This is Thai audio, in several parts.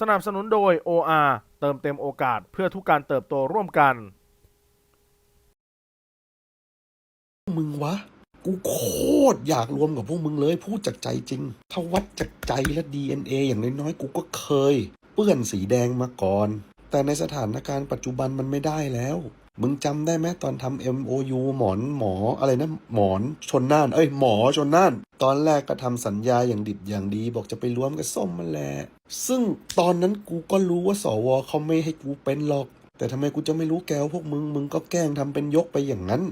สนับสนุนโดย OR เติมเต็มโอกาสเพื่อทุกการเติบโตร่วมกัน มึงวะ กูโคตรอยากรวมกับพวกมึงเลย พูดจากใจจริง ถ้าวัดจากใจและ DNA อย่างน้อยๆ กูก็เคย เปื้อนสีแดงมาก่อน แต่ในสถานการณ์ปัจจุบันมันไม่ได้แล้ว มึงจำได้ไหมตอนทำ MOU หมอนหมออะไรนะ หมอนชนน่าน เอ้ยหมอชนน่าน ตอนแรกก็ทำสัญญาอย่างดิบอย่างดี บอกจะไปร่วมกับส้มมาแหละซึ่งตอนนั้นกูก็รู้ว่าสวเขาไม่ให้กูเป็นหรอก แต่ทำไมกูจะไม่รู้แกวพวกมึง มึงก็แกล้งทำเป็นยกไปอย่างนั้น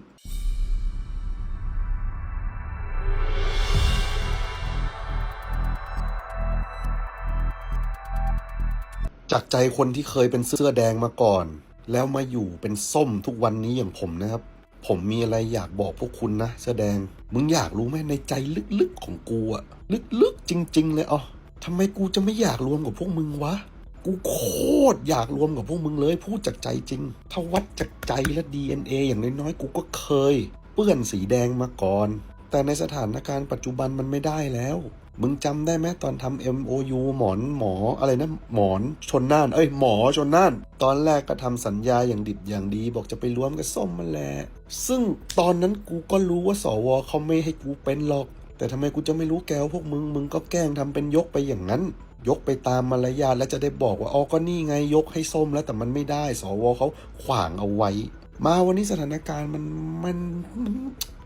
จากใจคนที่เคยเป็นเสื้อแดงมาก่อน แล้วมาอยู่เป็นส้มทุกวันนี้อย่างผมนะครับ ผมมีอะไรอยากบอกพวกคุณนะเสื้อแดง มึงอยากรู้ไหมในใจลึกๆของกูอะลึกๆจริง ๆ เลยอ๋อทำไมกูจะไม่อยากรวมกับพวกมึงวะ กูโคตรอยากรวมกับพวกมึงเลย พูดจากใจจริง ถ้าวัดจากใจและ DNA อย่างน้อยๆ กูก็เคย เปื้อนสีแดงมาก่อน แต่ในสถานการณ์ปัจจุบันมันไม่ได้แล้ว มึงจำได้ไหมตอนทำ MOU หมอนหมออะไรนะ หมอนชนน่าน เอ้ยหมอชนน่าน ตอนแรกก็ทำสัญญาอย่างดิบอย่างดี บอกจะไปร่วมกับส้มมาแหละซึ่งตอนนั้นกูก็รู้ว่าสวเขาไม่ให้กูเป็นหรอก แต่ทำไมกูจะไม่รู้แกวพวกมึง มึงก็แกล้งทำเป็นยกไปอย่างนั้นยกไปตามมารยาทแล้วจะได้บอกว่าอ๋อก็นี่ไงยกให้ส้มแล้วแต่มันไม่ได้ สวเขาขวางเอาไว้ มาวันนี้สถานการณ์มันมัน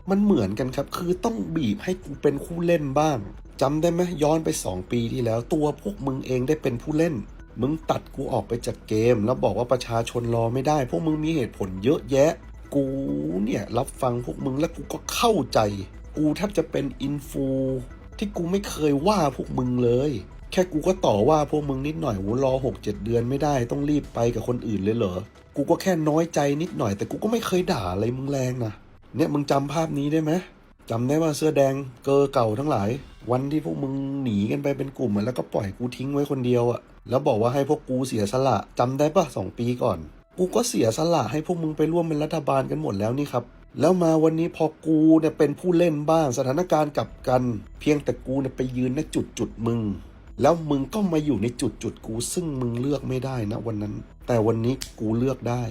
มันเหมือนกันครับ คือต้องบีบให้กูเป็นคู่เล่นบ้างจำได้ไหมย้อนไป 2 ปีที่แล้ว ตัวพวกมึงเองได้เป็นผู้เล่น มึงตัดกูออกไปจากเกม แล้วบอกว่าประชาชนรอไม่ได้ พวกมึงมีเหตุผลเยอะแยะ กูเนี่ยรับฟังพวกมึงแล้วกูก็เข้าใจ กูแทบจะเป็นอินฟูที่กูไม่เคยว่าพวกมึงเลย แค่กูก็ต่อว่าพวกมึงนิดหน่อยโหรอหกเจ็ดเดือนไม่ได้ต้องรีบไปกับคนอื่นเลยเหรอ กูก็แค่น้อยใจนิดหน่อย แต่กูก็ไม่เคยด่าอะไรมึงแรงนะ เนี่ยมึงจำภาพนี้ได้ไหมจำได้ว่าเสื้อแดงเกอเก่าทั้งหลาย วันที่พวกมึงหนีกันไปเป็นกลุ่มอะแล้วก็ปล่อยกูทิ้งไว้คนเดียวอะแล้วบอกว่าให้พวกกูเสียสละจำได้ปะสองปีก่อน กูก็เสียสละให้พวกมึงไปร่วมเป็นรัฐบาลกันหมดแล้วนี่ครับแล้วมาวันนี้พอกูเนี่ยเป็นผู้เล่นบ้างสถานการณ์กลับกัน เพียงแต่กูเนี่ยไปยืนณจุดจุดมึง แล้วมึงก็มาอยู่ในจุดจุดกู ซึ่งมึงเลือกไม่ได้นะวันนั้น แต่วันนี้กูเลือกได้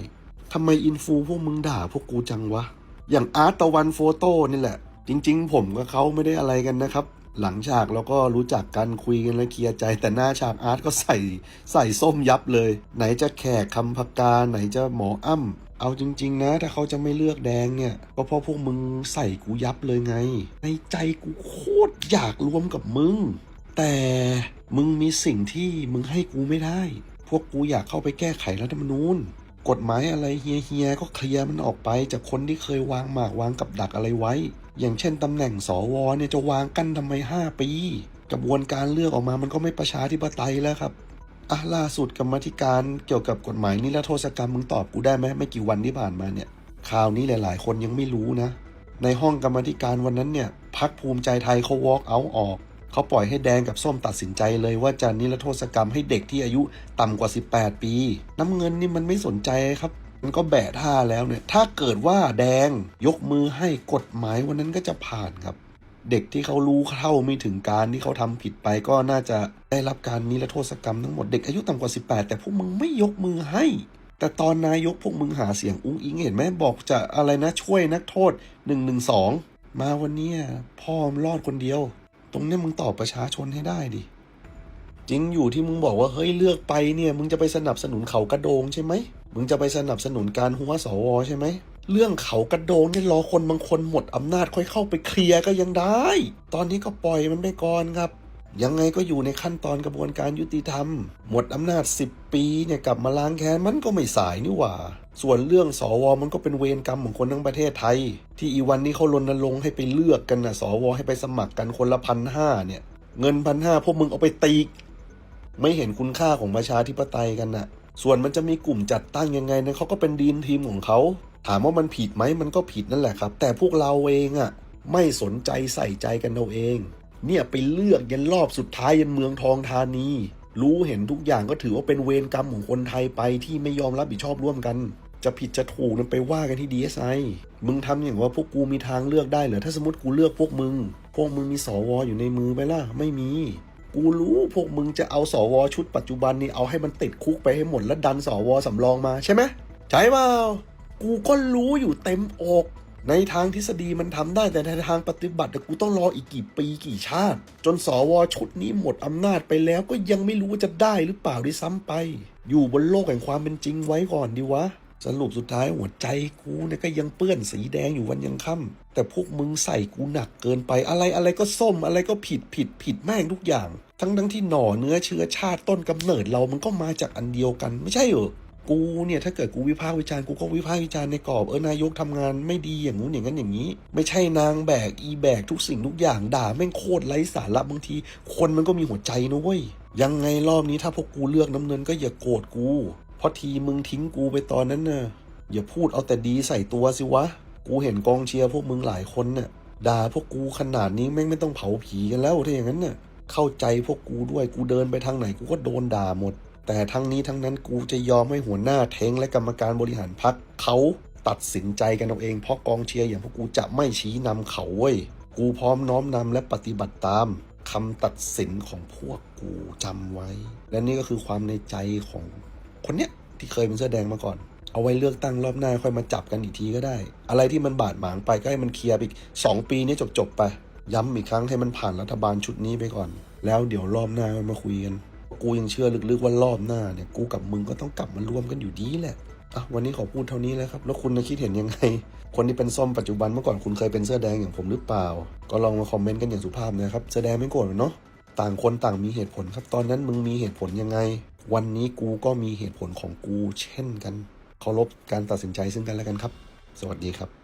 ทำไมอินฟูพวกมึงด่าพวกกูจังวะ อย่างอาร์ตตะวันโฟโต้นี่แหละ จริง ๆ ผมกับเขาไม่ได้อะไรกันนะครับ หลังฉากเราก็รู้จักกันคุยกันแล้วเคลียร์ใจ แต่หน้าฉากอาร์ตก็ใส่ใส่ส้มยับเลย ไหนจะแขกคำพกาไหนจะหมออ้ำเอาจริง ๆ นะ ถ้าเขาจะไม่เลือกแดงเนี่ยก็เพราะพวกมึงใส่กูยับเลยไง ในใจกูโคตรอยากรวมกับมึง แต่มึงมีสิ่งที่มึงให้กูไม่ได้ พวกกูอยากเข้าไปแก้ไขรัฐธรรมนูญ กฎหมายอะไรเฮียๆก็เคลียร์มันออกไปจากคนที่เคยวางหมากวางกับดักอะไรไว้ อย่างเช่นตำแหน่งสวเนี่ยจะวางกั้นทำไม 5 ปี กระบวนการเลือกออกมามันก็ไม่ประชาธิปไตยแล้วครับอะล่าสุดกรรมธิการเกี่ยวกับกฎหมายนิรโทษกรรมมึงตอบกูได้ไหมไม่กี่วันที่ผ่านมาเนี่ยข่าวนี้หลาย ๆ คนยังไม่รู้นะ ในห้องกรรมธิการวันนั้นเนี่ยพักภูมิใจไทยเขา walk out ออก เขาปล่อยให้แดงกับส้มตัดสินใจเลยว่าจะนิรโทษกรรมให้เด็กที่อายุต่ำกว่า 18 ปี น้ำเงินนี่มันไม่สนใจครับ มันก็แบะท่าแล้วเนี่ย ถ้าเกิดว่าแดงยกมือให้กฎหมายวันนั้นก็จะผ่านครับ เด็กที่เขารู้เท่าไม่ถึงการที่เขาทำผิดไปก็น่าจะได้รับการนิรโทษกรรมทั้งหมดเด็กอายุต่ำกว่า 18 แต่พวกมึงไม่ยกมือให้แต่ตอนนายกพวกมึงหาเสียงอุ้งอิงเห็นไหมบอกจะอะไรนะช่วยนักโทษ112มาวันนี้พ่อมรอดคนเดียว ตรงนี้มึงตอบประชาชนให้ได้ดิจริงอยู่ที่มึงบอกว่าเฮ้ยเลือกไปเนี่ยมึงจะไปสนับสนุนเขากระโดงใช่ไหมมึงจะไปสนับสนุนการหัวสวใช่ไหมเรื่องเขากระโดงเนี่ยรอคนบางคนหมดอำนาจค่อยเข้าไปเคลียร์ก็ยังได้ ตอนนี้ก็ปล่อยมันไปก่อนครับ ยังไงก็อยู่ในขั้นตอนกระบวนการยุติธรรม หมดอำนาจ 10 ปีเนี่ยกลับมาล้างแค้นมันก็ไม่สายนี่หว่า ส่วนเรื่องสวมันก็เป็นเวรกรรมของคนทั้งประเทศไทย ที่อีวันนี้เขารณรงค์ให้ไปเลือกกันนะสวให้ไปสมัครกันคนละพันห้าเนี่ย เงินพันห้าพวกมึงเอาไปตีไม่เห็นคุณค่าของประชาธิปไตยกันน่ะ ส่วนมันจะมีกลุ่มจัดตั้งยังไงนะเขาก็เป็นดีนทีมของเขาถามว่ามันผิดไหมมันก็ผิดนั่นแหละครับ แต่พวกเราเองอะไม่สนใจใส่ใจกันเอาเอง เนี่ยไปเลือกยันรอบสุดท้ายยันเมืองทองธานี รู้เห็นทุกอย่างก็ถือว่าเป็นเวรกรรมของคนไทยไปที่ไม่ยอมรับผิดชอบร่วมกัน จะผิดจะถูกนั้นไปว่ากันที่ดีเอสไอมึงทำอย่างว่าพวกกูมีทางเลือกได้เหรอถ้าสมมติกูเลือกพวกมึง พวกมึงมีสวอยู่ในมือไหมล่ะไม่มีกูรู้พวกมึงจะเอาสวชุดปัจจุบันนี้เอาให้มันติดคุกไปให้หมดแล้วดันสวสำรองมาใช่ไหมใช่เปล่ากูก็รู้อยู่เต็มอก ในทางทฤษฎีมันทำได้แต่ในทางปฏิบัติกูต้องรออีกกี่ปีกี่ชาติ จนสวชุดนี้หมดอำนาจไปแล้วก็ยังไม่รู้ว่าจะได้หรือเปล่าด้วยซ้ำไป อยู่บนโลกแห่งความเป็นจริงไว้ก่อนดีวะสรุปสุดท้ายหัวใจกูเนี่ยก็ยังเปื้อนสีแดงอยู่วันยังค่ำแต่พวกมึงใส่กูหนักเกินไปอะไรอะไรก็ส้มอะไรก็ผิดผิดผิดแม่งทุกอย่าง ทั้งทั้งที่หน่อเนื้อเชื้อชาติต้นกำเนิดเรามันก็มาจากอันเดียวกันไม่ใช่เหรอ กูเนี่ยถ้าเกิดกูวิพากษ์วิจารณ์กูก็วิพากษ์วิจารณ์ในกรอบเออนายกทำงานไม่ดีอย่างงู้นอย่างนั้นอย่างนี้ ไม่ใช่นางแบกอีแบกทุกสิ่งทุกอย่างด่าแม่งโคตรไร้สาระบางที คนมันก็มีหัวใจนะเว้ยยังไงรอบนี้ถ้าพวกกูเลือกน้ำเงินก็อย่าโกรธกู เพราะทีมึงทิ้งกูไปตอนนั้นน่ะอย่าพูดเอาแต่ดีใส่ตัวสิวะ กูเห็นกองเชียร์พวกมึงหลายคนเนี่ยด่าพวกกูขนาดนี้แม่งไม่ต้องเผาผีกันแล้วถ้าอย่างนั้นเนี่ยเข้าใจพวกกูด้วยกูเดินไปทางไหนกูก็โดนด่าหมด แต่ทั้งนี้ทั้งนั้นกูจะยอมให้หัวหน้าเทงและกรรมการบริหารพักเขาตัดสินใจกันเอาเองเพราะกองเชียร์อย่างพวกกูจะไม่ชี้นำเขาเว้ยกูพร้อมน้อมนำและปฏิบัติตามคำตัดสินของพวกกูจำไว้ และนี่ก็คือความในใจของคนเนี้ยที่เคยเป็นเสื้อแดงมาก่อน เอาไว้เลือกตั้งรอบหน้าค่อยมาจับกันอีกทีก็ได้ อะไรที่มันบาดหมางไปก็ให้มันเคลียร์ไปอีกสองปีนี้จบๆไป ย้ำอีกครั้งให้มันผ่านรัฐบาลชุดนี้ไปก่อน แล้วเดี๋ยวรอบหน้ามาคุยกัน กูยังเชื่อลึกๆว่ารอบหน้าเนี่ยกูกับมึงก็ต้องกลับมารวมกันอยู่ดีแหละอะวันนี้ขอพูดเท่านี้แล้วครับ แล้วคุณนะคิดเห็นยังไง คนที่เป็นส้มปัจจุบันเมื่อก่อนคุณเคยเป็นเสื้อแดงอย่างผมหรือเปล่า ก็ลองมาคอมเมนต์กันอย่างสุภาพนะครับเสื้อแดงไม่โกรธหรอกเนาะต่างคนต่างมีเหตุผลครับ ตอนนั้นมึงมีเหตุผลยังไง วันนี้กูก็มีเหตุผลของกูเช่นกันเคารพการตัดสินใจซึ่งกันและกันครับ สวัสดีครับ